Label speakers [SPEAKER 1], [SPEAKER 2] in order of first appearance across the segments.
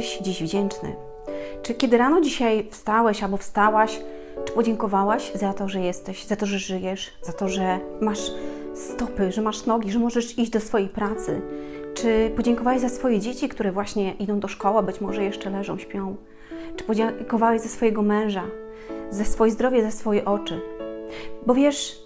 [SPEAKER 1] jesteś dziś wdzięczny? Czy kiedy rano dzisiaj wstałeś albo wstałaś, czy podziękowałaś za to, że jesteś, za to, że żyjesz, za to, że masz stopy, że masz nogi, że możesz iść do swojej pracy? Czy podziękowałeś za swoje dzieci, które właśnie idą do szkoły, być może jeszcze leżą, śpią? Czy podziękowałeś za swojego męża, za swoje zdrowie, za swoje oczy? Bo wiesz,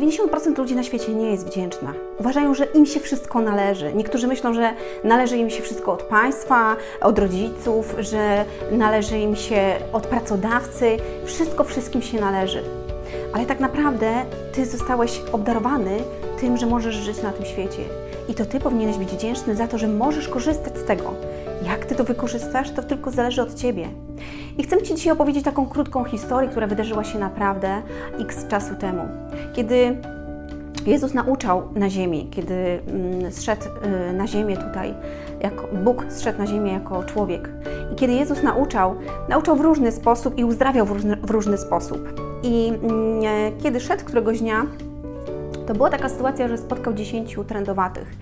[SPEAKER 1] 90% ludzi na świecie nie jest wdzięczna. Uważają, że im się wszystko należy. Niektórzy myślą, że należy im się wszystko od państwa, od rodziców, że należy im się od pracodawcy. Wszystko wszystkim się należy. Ale tak naprawdę ty zostałeś obdarowany tym, że możesz żyć na tym świecie. I to ty powinieneś być wdzięczny za to, że możesz korzystać z tego. Jak ty to wykorzystasz, to tylko zależy od ciebie. I chcę Ci dzisiaj opowiedzieć taką krótką historię, która wydarzyła się naprawdę x czasu temu. Kiedy Jezus nauczał na ziemi, kiedy mm, zszedł y, na ziemię tutaj, jak Bóg zszedł na ziemię jako człowiek. I kiedy Jezus nauczał, nauczał w różny sposób i uzdrawiał w różny, w różny sposób. I mm, e, kiedy szedł któregoś dnia, to była taka sytuacja, że spotkał dziesięciu trędowatych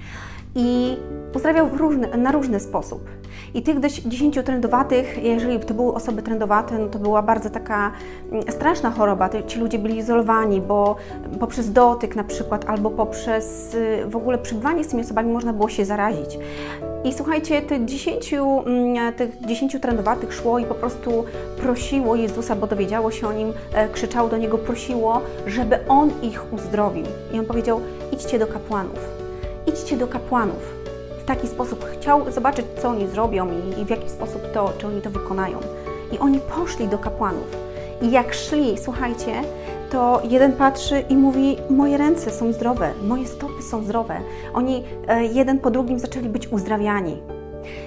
[SPEAKER 1] i uzdrawiał różny, na różny sposób. I tych dość- dziesięciu trędowatych, jeżeli to były osoby trędowate, no to była bardzo taka mm, straszna choroba. Ci ludzie byli izolowani, bo poprzez dotyk na przykład, albo poprzez y, w ogóle przebywanie z tymi osobami można było się zarazić. I słuchajcie, tych dziesięciu, mm, tych dziesięciu trędowatych szło i po prostu prosiło Jezusa, bo dowiedziało się o nim, e, krzyczało do Niego, prosiło, żeby On ich uzdrowił. I On powiedział, idźcie do kapłanów. Idźcie do kapłanów. W taki sposób chciał zobaczyć, co oni zrobią i, i w jaki sposób to, czy oni to wykonają. I oni poszli do kapłanów. I jak szli, słuchajcie, to jeden patrzy i mówi: Moje ręce są zdrowe, moje stopy są zdrowe. Oni e, jeden po drugim zaczęli być uzdrawiani.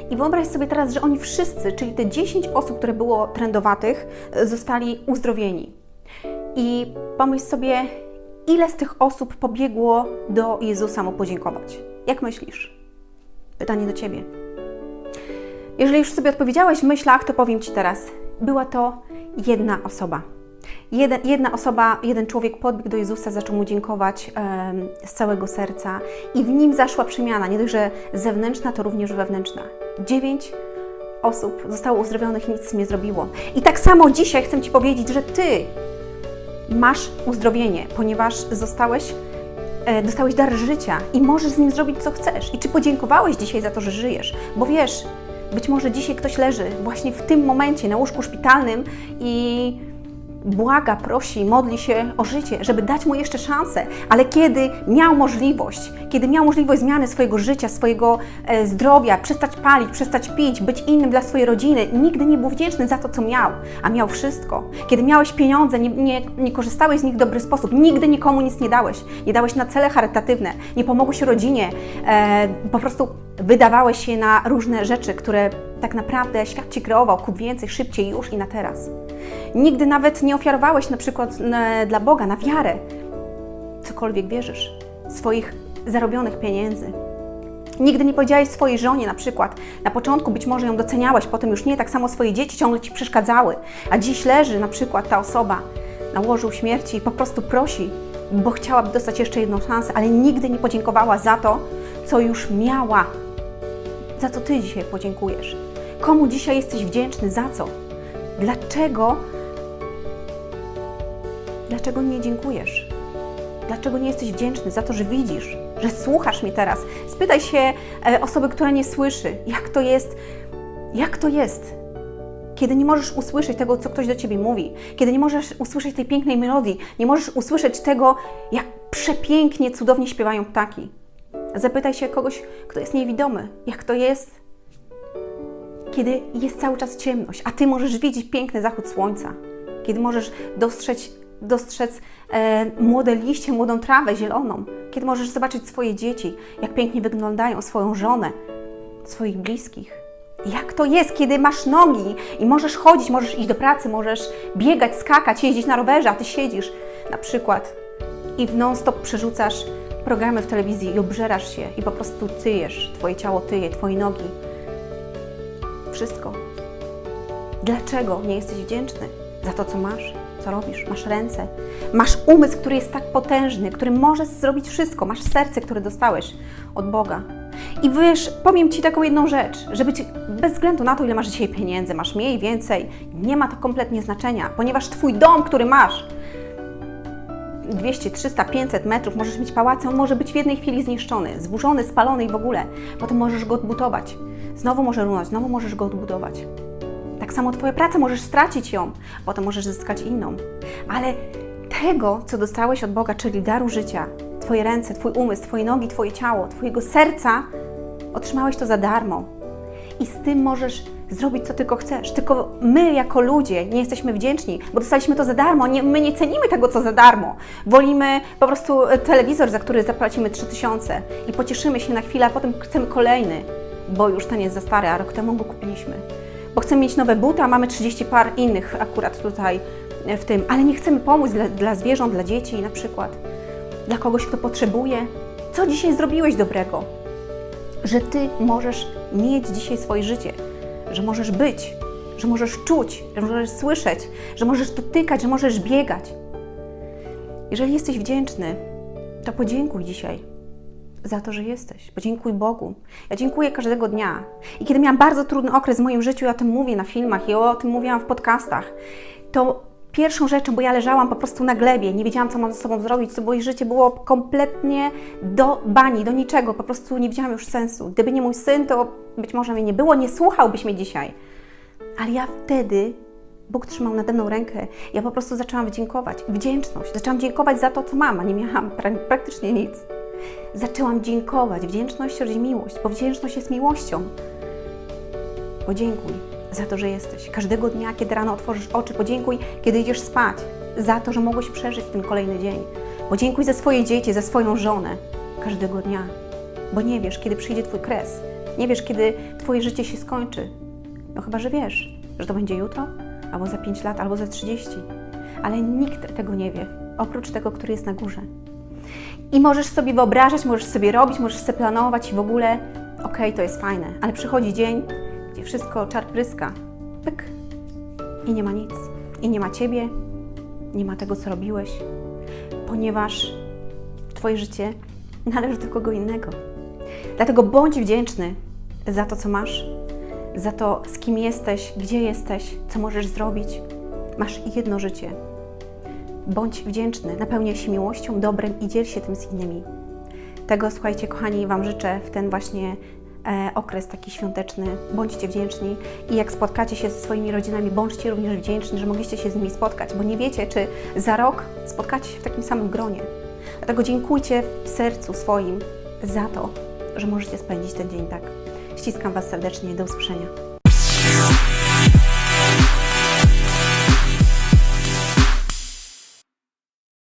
[SPEAKER 1] I wyobraź sobie teraz, że oni wszyscy, czyli te 10 osób, które było trendowatych, e, zostali uzdrowieni. I pomyśl sobie, ile z tych osób pobiegło do Jezusa mu podziękować. Jak myślisz? Pytanie do ciebie. Jeżeli już sobie odpowiedziałeś w myślach, to powiem ci teraz. Była to jedna osoba. Jeden, jedna osoba, jeden człowiek podbiegł do Jezusa, zaczął mu dziękować z całego serca i w nim zaszła przemiana, nie dość, że zewnętrzna, to również wewnętrzna. Dziewięć osób zostało uzdrowionych nic nie zrobiło. I tak samo dzisiaj chcę Ci powiedzieć, że Ty masz uzdrowienie, ponieważ zostałeś, e, dostałeś dar życia i możesz z nim zrobić co chcesz. I czy podziękowałeś dzisiaj za to, że żyjesz? Bo wiesz, być może dzisiaj ktoś leży właśnie w tym momencie na łóżku szpitalnym i błaga, prosi, modli się o życie, żeby dać mu jeszcze szansę, ale kiedy miał możliwość, kiedy miał możliwość zmiany swojego życia, swojego e, zdrowia, przestać palić, przestać pić, być innym dla swojej rodziny, nigdy nie był wdzięczny za to, co miał, a miał wszystko. Kiedy miałeś pieniądze, nie, nie, nie korzystałeś z nich w dobry sposób, nigdy nikomu nic nie dałeś, nie dałeś na cele charytatywne, nie pomogłeś rodzinie, e, po prostu wydawałeś się na różne rzeczy, które tak naprawdę świat Ci kreował, kup więcej, szybciej, już i na teraz. Nigdy nawet nie ofiarowałeś na przykład dla Boga, na wiarę, cokolwiek wierzysz, swoich zarobionych pieniędzy. Nigdy nie powiedziałeś swojej żonie na przykład, na początku być może ją doceniałeś, potem już nie, tak samo swoje dzieci ciągle Ci przeszkadzały, a dziś leży na przykład ta osoba na łożu śmierci i po prostu prosi, bo chciałaby dostać jeszcze jedną szansę, ale nigdy nie podziękowała za to, co już miała, za co Ty dzisiaj podziękujesz. Komu dzisiaj jesteś wdzięczny, za co? Dlaczego? Dlaczego nie dziękujesz? Dlaczego nie jesteś wdzięczny za to, że widzisz, że słuchasz mnie teraz? Spytaj się e, osoby, która nie słyszy, jak to jest, jak to jest, kiedy nie możesz usłyszeć tego, co ktoś do ciebie mówi, kiedy nie możesz usłyszeć tej pięknej melodii, nie możesz usłyszeć tego, jak przepięknie, cudownie śpiewają ptaki. Zapytaj się kogoś, kto jest niewidomy, jak to jest, kiedy jest cały czas ciemność, a ty możesz widzieć piękny zachód słońca, kiedy możesz dostrzec, dostrzec e, młode liście, młodą trawę zieloną, kiedy możesz zobaczyć swoje dzieci, jak pięknie wyglądają, swoją żonę, swoich bliskich. Jak to jest, kiedy masz nogi i możesz chodzić, możesz iść do pracy, możesz biegać, skakać, jeździć na rowerze, a ty siedzisz na przykład i w non-stop przerzucasz programy w telewizji i obżerasz się i po prostu tyjesz, twoje ciało tyje, twoje nogi. Wszystko. Dlaczego nie jesteś wdzięczny za to, co masz, co robisz? Masz ręce, masz umysł, który jest tak potężny, który możesz zrobić wszystko, masz serce, które dostałeś od Boga. I wiesz, powiem Ci taką jedną rzecz, żeby ci, bez względu na to, ile masz dzisiaj pieniędzy, masz mniej, więcej, nie ma to kompletnie znaczenia, ponieważ Twój dom, który masz, 200, 300, 500 metrów, możesz mieć pałac, on może być w jednej chwili zniszczony, zburzony, spalony i w ogóle. Potem możesz go odbudować. Znowu może runąć, znowu możesz go odbudować. Tak samo Twoja praca, możesz stracić ją, potem możesz zyskać inną. Ale tego, co dostałeś od Boga, czyli daru życia, Twoje ręce, Twój umysł, Twoje nogi, Twoje ciało, Twojego serca, otrzymałeś to za darmo. I z tym możesz zrobić, co tylko chcesz. Tylko my, jako ludzie, nie jesteśmy wdzięczni, bo dostaliśmy to za darmo. Nie, my nie cenimy tego, co za darmo. Wolimy po prostu e, telewizor, za który zapłacimy 3000 i pocieszymy się na chwilę, a potem chcemy kolejny, bo już ten jest za stary, a rok temu go kupiliśmy. Bo chcemy mieć nowe buty, a mamy 30 par innych akurat tutaj e, w tym, ale nie chcemy pomóc dla, dla zwierząt, dla dzieci na przykład, dla kogoś, kto potrzebuje. Co dzisiaj zrobiłeś dobrego? że Ty możesz mieć dzisiaj swoje życie, że możesz być, że możesz czuć, że możesz słyszeć, że możesz dotykać, że możesz biegać. Jeżeli jesteś wdzięczny, to podziękuj dzisiaj za to, że jesteś. Podziękuj Bogu. Ja dziękuję każdego dnia. I kiedy miałam bardzo trudny okres w moim życiu, ja o tym mówię na filmach i o tym mówiłam w podcastach, to pierwszą rzeczą, bo ja leżałam po prostu na glebie, nie wiedziałam, co mam ze sobą zrobić, to moje życie było kompletnie do bani, do niczego, po prostu nie widziałam już sensu. Gdyby nie mój syn, to być może mnie nie było, nie słuchałbyś mnie dzisiaj. Ale ja wtedy, Bóg trzymał nade mną rękę, ja po prostu zaczęłam dziękować. Wdzięczność. Zaczęłam dziękować za to, co mam, a nie miałam pra- praktycznie nic. Zaczęłam dziękować. Wdzięczność rodzi miłość, bo wdzięczność jest miłością. Podziękuj za to, że jesteś. Każdego dnia, kiedy rano otworzysz oczy, podziękuj, kiedy idziesz spać, za to, że mogłeś przeżyć ten kolejny dzień. Podziękuj za swoje dzieci, za swoją żonę. Każdego dnia. Bo nie wiesz, kiedy przyjdzie Twój kres. Nie wiesz, kiedy Twoje życie się skończy. No chyba, że wiesz, że to będzie jutro, albo za 5 lat, albo za 30. Ale nikt tego nie wie, oprócz tego, który jest na górze. I możesz sobie wyobrażać, możesz sobie robić, możesz sobie planować i w ogóle, okej, to jest fajne, ale przychodzi dzień, gdzie wszystko czar pryska, pyk, i nie ma nic. I nie ma Ciebie, nie ma tego, co robiłeś, ponieważ Twoje życie należy do kogo innego. Dlatego bądź wdzięczny za to, co masz, za to, z kim jesteś, gdzie jesteś, co możesz zrobić. Masz jedno życie. Bądź wdzięczny, napełniaj się miłością, dobrem i dziel się tym z innymi. Tego, słuchajcie, kochani, Wam życzę w ten właśnie e, okres taki świąteczny. Bądźcie wdzięczni i jak spotkacie się ze swoimi rodzinami, bądźcie również wdzięczni, że mogliście się z nimi spotkać, bo nie wiecie, czy za rok spotkacie się w takim samym gronie. Dlatego dziękujcie w sercu swoim za to, że możecie spędzić ten dzień tak. Ściskam Was serdecznie, do usłyszenia.